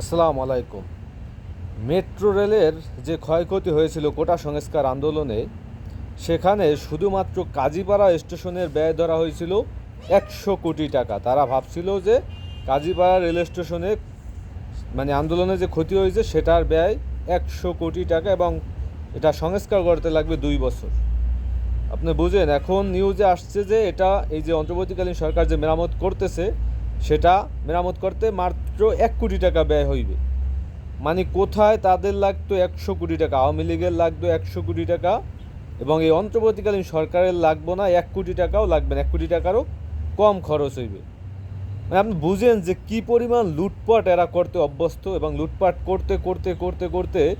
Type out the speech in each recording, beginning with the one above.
আসসালামু আলাইকুম। মেট্রো রেলের যে ক্ষয়ক্ষতি হয়েছিল কোটা সংস্কার আন্দোলনে, সেখানে শুধুমাত্র কাজীপাড়া স্টেশনের ব্যয় ধরা হয়েছিল একশো কোটি টাকা। তারা ভাবছিল যে কাজীপাড়া রেল স্টেশনে মানে আন্দোলনে যে ক্ষতি হয়েছে, সেটার ব্যয় একশো কোটি টাকা এবং এটা সংস্কার করতে লাগবে দুই বছর। আপনি বুঝেন, এখন নিউজে আসছে যে এটা এই যে অন্তর্বর্তীকালীন সরকার যে মেরামত করতেছে সেটা মেরামত করতে মাত্র এক কোটি টাকা ব্যয় হইবে। মানে কোথায় তাদের লাগতো একশো কোটি টাকা, আওয়ামী লীগের লাগতো একশো কোটি টাকা, এবং এই অন্তর্বর্তীকালীন সরকারের লাগবো না এক কোটি টাকাও লাগবে না, এক কোটি টাকারও কম খরচ হইবে। মানে আপনি বুঝেন যে কি পরিমাণ লুটপাট এরা করতে অভ্যস্ত, এবং লুটপাট করতে করতে করতে করতে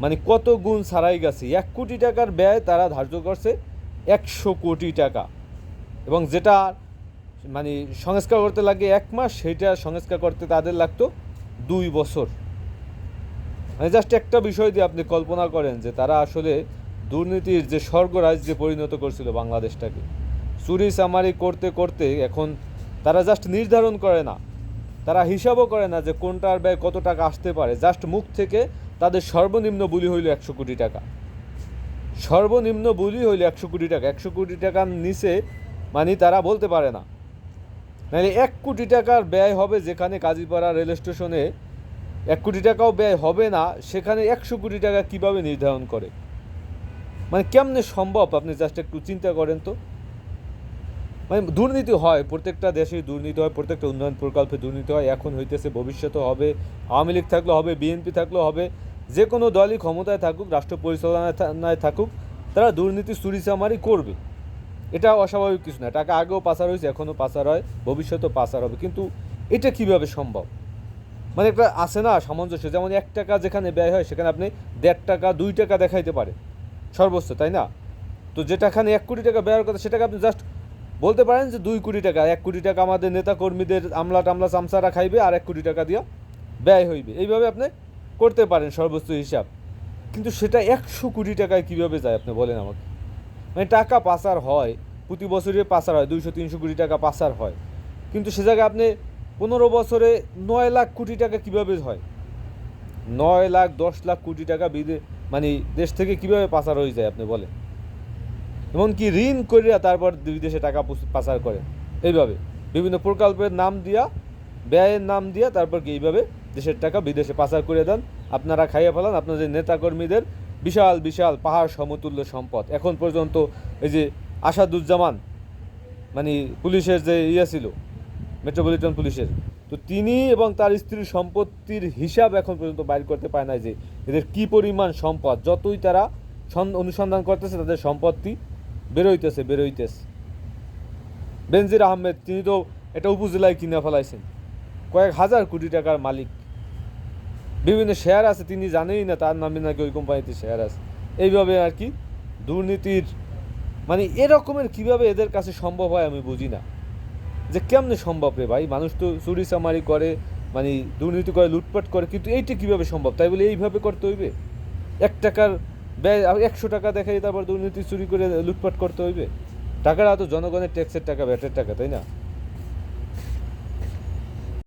মানে কত গুণ ছাড়াই গেছে। এক কোটি টাকার ব্যয় তারা ধার্য করছে একশো কোটি টাকা। এবং যেটা মানে সংস্কার করতে লাগে এক মাস সেটা সংস্কার করতে তাদের লাগতো দুই বছর। মানে জাস্ট একটা বিষয় দিয়ে আপনি কল্পনা করেন যে তারা আসলে দুর্নীতির যে স্বর্গরাজ্যে পরিণত করছিল বাংলাদেশটাকে, চুরি চামারি করতে করতে এখন তারা জাস্ট নির্ধারণ করে না। তারা হিসাবও করে না যে কোনটার ব্যয় কত টাকা আসতে পারে। জাস্ট মুখ থেকে তাদের সর্বনিম্ন বুলি হইল একশো কোটি টাকা। সর্বনিম্ন বুলি হইল একশো কোটি টাকা। একশো কোটি টাকার নিচে মানে তারা বলতে পারে না। নাহলে এক কোটি টাকার ব্যয় হবে যেখানে কাজীপাড়া রেল স্টেশনে। এক কোটি টাকাও ব্যয় হবে না, সেখানে একশো কোটি টাকা কীভাবে নির্ধারণ করে? মানে কেমনে সম্ভব? আপনি জাস্ট একটু চিন্তা করেন তো। মানে দুর্নীতি হয়, প্রত্যেকটা দেশেই দুর্নীতি হয়, প্রত্যেকটা উন্নয়ন প্রকল্পে দুর্নীতি হয়। এখন হইতেছে ভবিষ্যতে হবে, আওয়ামী লীগ থাকলেও হবে, বিএনপি থাকলেও হবে, যে কোনো দলই ক্ষমতায় থাকুক, রাষ্ট্র পরিচালনায় থাকুক, তারা দুর্নীতি চুরিচামারি করবে। এটা অস্বাভাবিক কিছু না। টাকা আগেও পাচার হয়েছে, এখনও পাচার হয়, ভবিষ্যতেও পাচার হবে। কিন্তু এটা কীভাবে সম্ভব? মানে একটা আছে না, সামঞ্জস্য, যেমন এক টাকা যেখানে ব্যয় হয়, সেখানে আপনি দেড় টাকা, দুই টাকা দেখাইতে পারে সর্বোচ্চ, তাই না? তো যেটাখানে এক কোটি টাকা ব্যয়ের কথা, সেটাকে আপনি জাস্ট বলতে পারেন যে দুই কোটি টাকা, এক কোটি টাকা আমাদের নেতা কর্মীদের আমলা টামলা চামচারা খাইবে আর এক কোটি টাকা দিয়া ব্যয় হইবে। এইভাবে আপনি করতে পারেন সর্বোচ্চ হিসাব। কিন্তু সেটা একশো কোটি টাকায় কীভাবে যায়, আপনি বলেন আমাকে? মানে টাকা পাচার হয়, প্রতি বছরে পাচার হয়, দুইশো, তিনশো কোটি টাকা পাচার হয়। কিন্তু সে জায়গায় আপনি পনেরো বছরে নয় লাখ কোটি টাকা কীভাবে হয়? নয় লাখ, দশ লাখ কোটি টাকা বিদে মানে দেশ থেকে কীভাবে পাচার হয়ে যায় আপনি বলেন? এমনকি ঋণ করিয়া তারপর বিদেশে টাকা পাচার করে এইভাবে বিভিন্ন প্রকল্পের নাম দিয়া, ব্যয়ের নাম দিয়া তারপর কি এইভাবে দেশের টাকা বিদেশে পাচার করে দেন। আপনারা খাইয়ে ফেলান, আপনাদের নেতাকর্মীদের বিশাল বিশাল পাহাড় সমতুল্য সম্পদ। এখন পর্যন্ত এই যে আসাদুজ্জামান মানে পুলিশের যে ইয়ে ছিল, মেট্রোপলিটন পুলিশের, তো তিনি এবং তার স্ত্রীর সম্পত্তির হিসাব এখন পর্যন্ত বাইর করতে পারে না যে এদের কি পরিমাণ সম্পদ। যতই তারা অনুসন্ধান করতেছে, তাদের সম্পত্তি বেরোইতেছে বেরোইতেছে। বেনজির আহমেদ, তিনি তো এটা উপজেলায় কিনে ফেলাইছেন। কয়েক হাজার কোটি টাকার মালিক। বিভিন্ন শেয়ার আছে, তিনি জানেই না তার নামে নাকি ওই কোম্পানিতে শেয়ার আছে। এইভাবে আর কি দুর্নীতির মানে এরকমের কীভাবে এদের কাছে সম্ভব হয় আমি বুঝি না। যে কেমনে সম্ভব রে ভাই? মানুষ তো চুরি চামারি করে মানে দুর্নীতি করে, লুটপাট করে, কিন্তু এইটা কীভাবে সম্ভব? তাই বলে এইভাবে করতে হইবে? এক টাকার ব্যয় একশো টাকা দেখাই তারপর দুর্নীতি চুরি করে লুটপাট করতে হইবে? টাকাটা তো জনগণের ট্যাক্সের টাকা ভ্যাটের টাকা, তাই না?